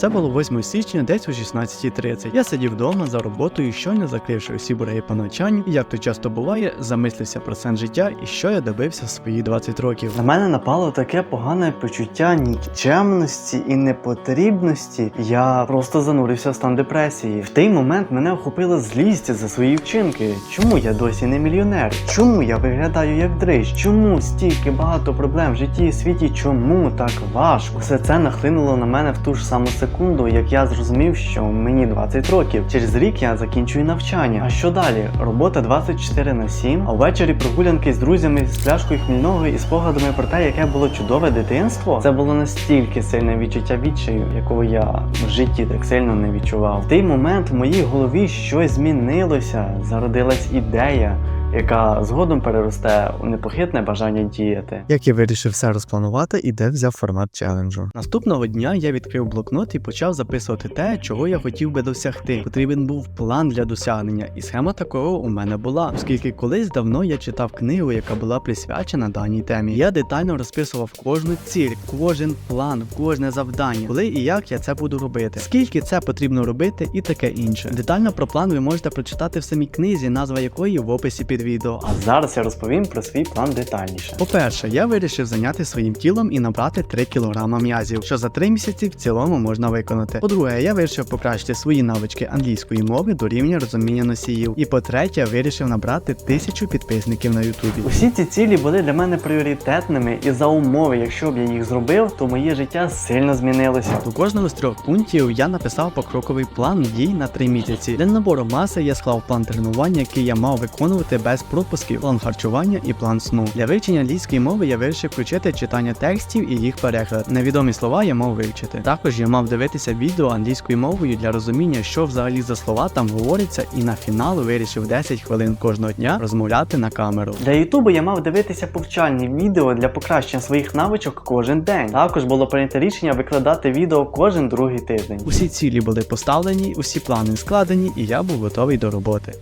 Це було 8 січня, десь о 16.30. Я сидів вдома за роботою, щойно закривши усі буреї по навчанню, і як то часто буває, замислився про сенс життя і що я добився в свої 20 років. На мене напало таке погане почуття нікчемності і непотрібності. Я просто занурився в стан депресії. В той момент мене охопила злість за свої вчинки. Чому я досі не мільйонер? Чому я виглядаю як дрищ? Чому стільки багато проблем в житті і світі? Чому так важко? Все це нахлинуло на мене в ту ж саму секунду, як я зрозумів, що мені 20 років. Через рік я закінчую навчання. А що далі? Робота 24 на 7, а ввечері прогулянки з друзями з пляшкою хмільного і спогадами про те, яке було чудове дитинство. Це було настільки сильне відчуття відчаю, якого я в житті так сильно не відчував. В той момент в моїй голові щось змінилося, зародилась ідея. Яка згодом переросте у непохитне бажання діяти. Як я вирішив все розпланувати і де взяв формат челенджу. Наступного дня я відкрив блокнот і почав записувати те, чого я хотів би досягти. Потрібен був план для досягнення, і схема такого у мене була, оскільки колись давно я читав книгу, яка була присвячена даній темі. Я детально розписував кожну ціль, кожен план, кожне завдання, коли і як я це буду робити, скільки це потрібно робити, і таке інше. Детально про план ви можете прочитати в самій книзі, назва якої в описі під відео. А зараз я розповім про свій план детальніше. По-перше, я вирішив зайняти своїм тілом і набрати 3 кг м'язів, що за 3 місяці в цілому можна виконати. По-друге, я вирішив покращити свої навички англійської мови до рівня розуміння носіїв. І по-третє, вирішив набрати тисячу підписників на Ютубі. Усі ці цілі були для мене пріоритетними, і за умови, якщо б я їх зробив, то моє життя сильно змінилося. До кожного з трьох пунктів я написав покроковий план дій на 3 місяці. Для набору маси я склав план тренування, який я мав виконувати без пропусків, план харчування і план сну. Для вивчення англійської мови я вирішив включити читання текстів і їх переклад. Невідомі слова я мав вивчити. Також я мав дивитися відео англійською мовою для розуміння, що взагалі за слова там говориться, і на фінал вирішив 10 хвилин кожного дня розмовляти на камеру. Для Ютубу я мав дивитися повчальні відео для покращення своїх навичок кожен день. Також було прийнято рішення викладати відео кожен другий тиждень. Усі цілі були поставлені, усі плани складені, і я був готовий до роботи.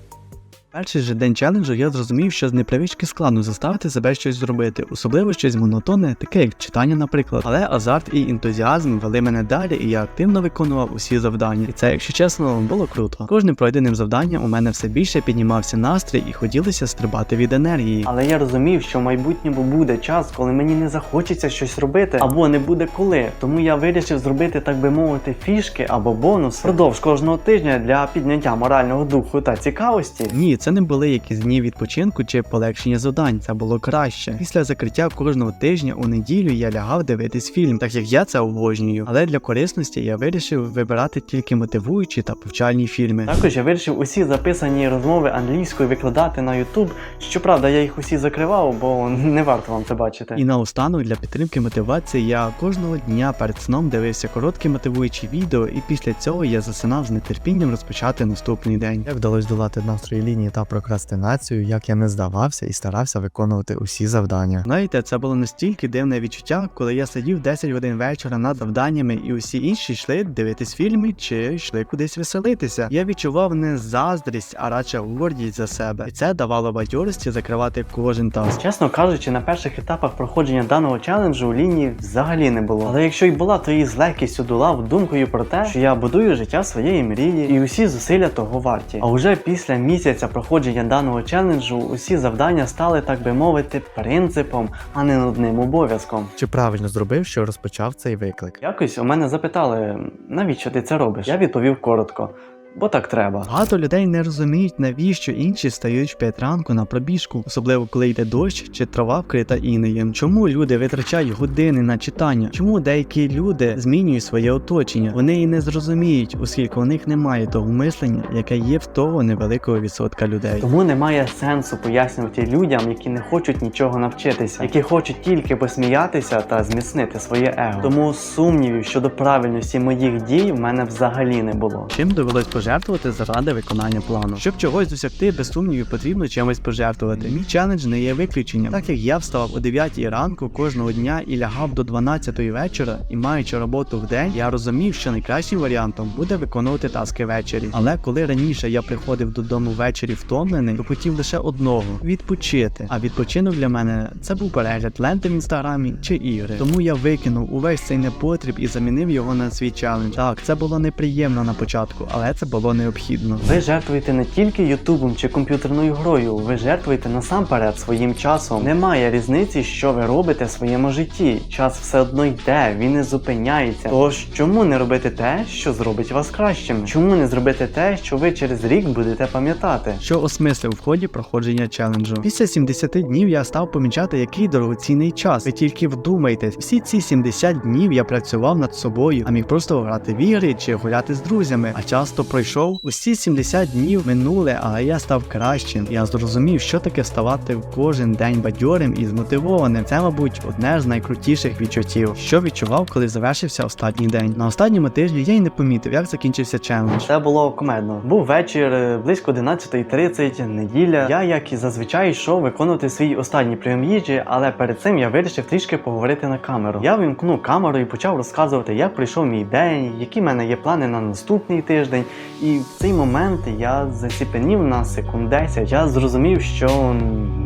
Перший же день челенджу я зрозумів, що з непривички складно заставити себе щось зробити, особливо щось монотонне, таке як читання, наприклад. Але азарт і ентузіазм вели мене далі, і я активно виконував усі завдання. І це, якщо чесно, було круто. Кожним пройденим завданням у мене все більше піднімався настрій і хотілося стрибати від енергії. Але я розумів, що в майбутньому буде час, коли мені не захочеться щось робити, або не буде коли. Тому я вирішив зробити, так би мовити, фішки або бонуси впродовж кожного тижня для підняття морального духу та цікавості. Ні, це не були якісь дні відпочинку чи полегшення завдань. Це було краще. Після закриття кожного тижня у неділю я лягав дивитись фільм, так як я це обожнюю. Але для корисності я вирішив вибирати тільки мотивуючі та повчальні фільми. Також я вирішив усі записані розмови англійською викладати на YouTube. Щоправда, я їх усі закривав, бо не варто вам це бачити. І наостанок для підтримки мотивації я кожного дня перед сном дивився короткі мотивуючі відео, і після цього я засинав з нетерпінням розпочати наступний день. Як вдалося долати настрої лінії та прокрастинацію, як я не здавався і старався виконувати усі завдання. Знаєте, це було настільки дивне відчуття, коли я сидів 10 годин вечора над завданнями, і усі інші йшли дивитись фільми чи йшли кудись веселитися. Я відчував не заздрість, а радше гордість за себе. І це давало бадьорості закривати кожен таск. Чесно кажучи, на перших етапах проходження даного челенджу лінії взагалі не було. Але якщо й була, то її з легкістю долав думкою про те, що я будую життя своєї мрії, і усі зусилля того варті. А вже після місяця проходження даного челенджу усі завдання стали, так би мовити, принципом, а не нудним обов'язком. Чи правильно зробив, що розпочав цей виклик? Якось у мене запитали, навіщо ти це робиш? Я відповів коротко, бо так треба. Багато людей не розуміють, навіщо інші стають в 5 ранку на пробіжку, особливо коли йде дощ чи трава вкрита інеєм. Чому люди витрачають години на читання? Чому деякі люди змінюють своє оточення? Вони і не зрозуміють, оскільки у них немає того мислення, яке є в того невеликого відсотка людей. Тому немає сенсу пояснювати людям, які не хочуть нічого навчитися, які хочуть тільки посміятися та зміцнити своє его. Тому сумнівів щодо правильності моїх дій в мене взагалі не було. Чим довелось пожертвувати заради виконання плану. Щоб чогось досягти, без сумнівів потрібно чимось пожертвувати. Мій челендж не є виключенням, так як я вставав о 9 ранку кожного дня і лягав до 12 вечора, і маючи роботу в день, я розумів, що найкращим варіантом буде виконувати таски ввечері. Але коли раніше я приходив додому ввечері втомлений, то хотів лише одного відпочити. А відпочинок для мене це був перегляд ленти в інстаграмі чи ігри. Тому я викинув увесь цей непотріб і замінив його на свій челендж. Так, це було неприємно на початку, але це було необхідно. Ви жертвуєте не тільки Ютубом чи комп'ютерною грою, ви жертвуєте насамперед своїм часом. Немає різниці, що ви робите в своєму житті. Час все одно йде, він не зупиняється. Тож чому не робити те, що зробить вас кращими? Чому не зробити те, що ви через рік будете пам'ятати? що осмислив в ході проходження челенджу. Після 70 днів я став помічати, який дорогоцінний час. Ви тільки вдумайтесь, всі ці 70 днів я працював над собою, а міг просто грати в ігри чи гуляти з друзями. А часто пройшов усі 70 днів минуле, але я став кращим. Я зрозумів, що таке ставати кожен день бадьорим і змотивованим. Це, мабуть, одне з найкрутіших відчуттів, що відчував, коли завершився останній день. На останньому тижні я й не помітив, як закінчився челендж. Це було кумедно. Був вечір е, близько 11.30, неділя. Я, як і зазвичай, йшов виконувати свій останній прийом їжі, але перед цим я вирішив трішки поговорити на камеру. Я вимкнув камеру і почав розказувати, як пройшов мій день, які в мене є плани на наступний тиждень. І в цей момент я заціпенів на секунд 10. Я зрозумів, що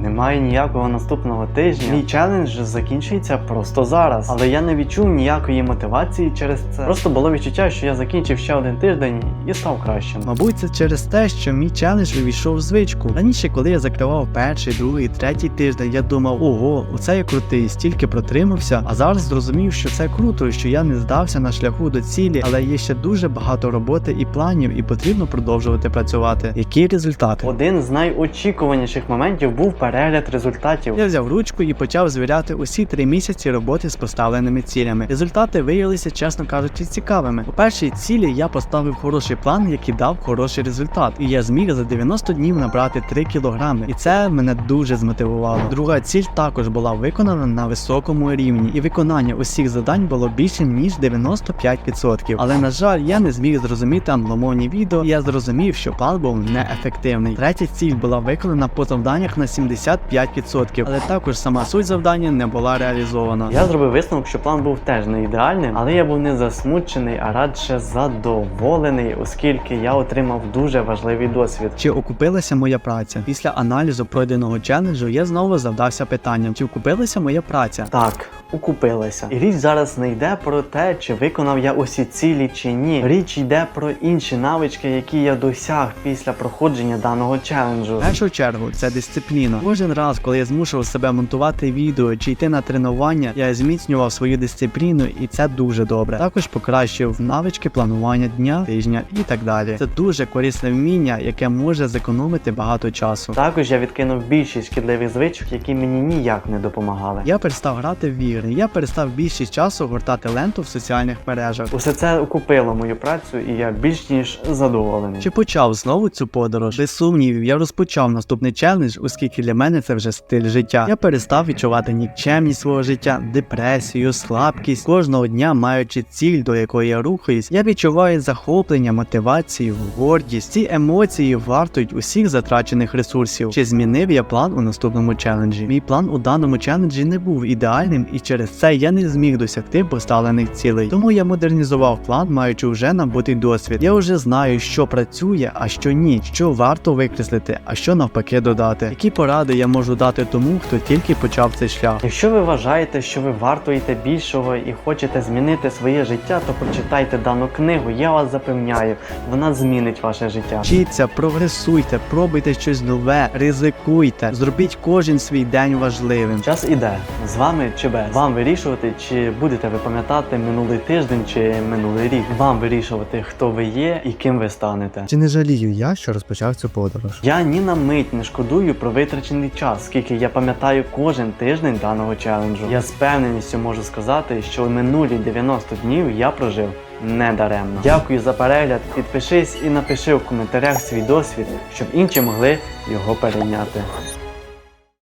немає ніякого наступного тижня. Мій челендж закінчується просто зараз. Але я не відчув ніякої мотивації через це. Просто було відчуття, що я закінчив ще один тиждень і став кращим. Мабуть, це через те, що мій челендж увійшов в звичку. Раніше, коли я закривав перший, другий, третій тиждень, я думав, ого, оце я крутий, стільки протримався. А зараз зрозумів, що це круто, що я не здався на шляху до цілі, але є ще дуже багато роботи і планів, і потрібно продовжувати працювати. Які результати? Один з найочікуваніших моментів був перегляд результатів. Я взяв ручку і почав звіряти усі три місяці роботи з поставленими цілями. Результати виявилися, чесно кажучи, цікавими. У першій цілі я поставив хороший план, який дав хороший результат, і я зміг за 90 днів набрати 3 кілограми. І це мене дуже змотивувало. Друга ціль також була виконана на високому рівні, і виконання усіх завдань було більше ніж 95%. Але на жаль, я не зміг зрозуміти англомовні відео, і я зрозумів, що план був неефективний. Третя ціль була виконана по завданнях на 75%, але також сама суть завдання не була реалізована. Я зробив висновок, що план був теж не ідеальним, але я був не засмучений, а радше задоволений, оскільки я отримав дуже важливий досвід. Чи окупилася моя праця? Після аналізу пройденого челенджу я знову завдався питанням, чи окупилася моя праця? Так, укупилася. І річ зараз не йде про те, чи виконав я усі цілі чи ні. Річ йде про інші навички, які я досяг після проходження даного челенджу. В першу чергу це дисципліна. Кожен раз, коли я змушував себе монтувати відео чи йти на тренування, я зміцнював свою дисципліну, і це дуже добре. Також покращив навички планування дня, тижня і так далі. Це дуже корисне вміння, яке може зекономити багато часу. Також я відкинув більшість шкідливих звичок, які мені ніяк не допомагали. Я перестав грати в ігри, я перестав більшість часу гортати ленту в соціальних мережах. Усе це окупило мою працю, і я більш ніж задоволений. Чи почав знову цю подорож? Без сумнівів, я розпочав наступний челендж, оскільки для мене це вже стиль життя. Я перестав відчувати нікчемність свого життя, депресію, слабкість. Кожного дня, маючи ціль, до якої я рухаюсь, я відчуваю захоплення, мотивацію, гордість. Ці емоції вартують усіх затрачених ресурсів. Чи змінив я план у наступному челенджі? Мій план у даному челенджі не був ідеальним, і через це я не зміг досягти поставлених цілей. Тому я модернізував план, маючи вже набутий досвід. Я вже знаю, що працює, а що ні, що варто викреслити, а що навпаки додати. Які поради я можу дати тому, хто тільки почав цей шлях. Якщо ви вважаєте, що ви вартуєте більшого і хочете змінити своє життя, то прочитайте дану книгу. Я вас запевняю, вона змінить ваше життя. Вчіться, прогресуйте, пробуйте щось нове, ризикуйте, зробіть кожен свій день важливим. Час іде з вами чи без. Вам вирішувати, чи будете ви пам'ятати минулий тиждень чи минулий рік. Вам вирішувати, хто ви є і ким ви станете. Чи не жалію я, що розпочав цю подорож? Я ні на мить не шкодую про витрачений час, скільки я пам'ятаю кожен тиждень даного челенджу. Я з певненістю можу сказати, що минулі 90 днів я прожив недаремно. Дякую за перегляд. Підпишись і напиши в коментарях свій досвід, щоб інші могли його перейняти.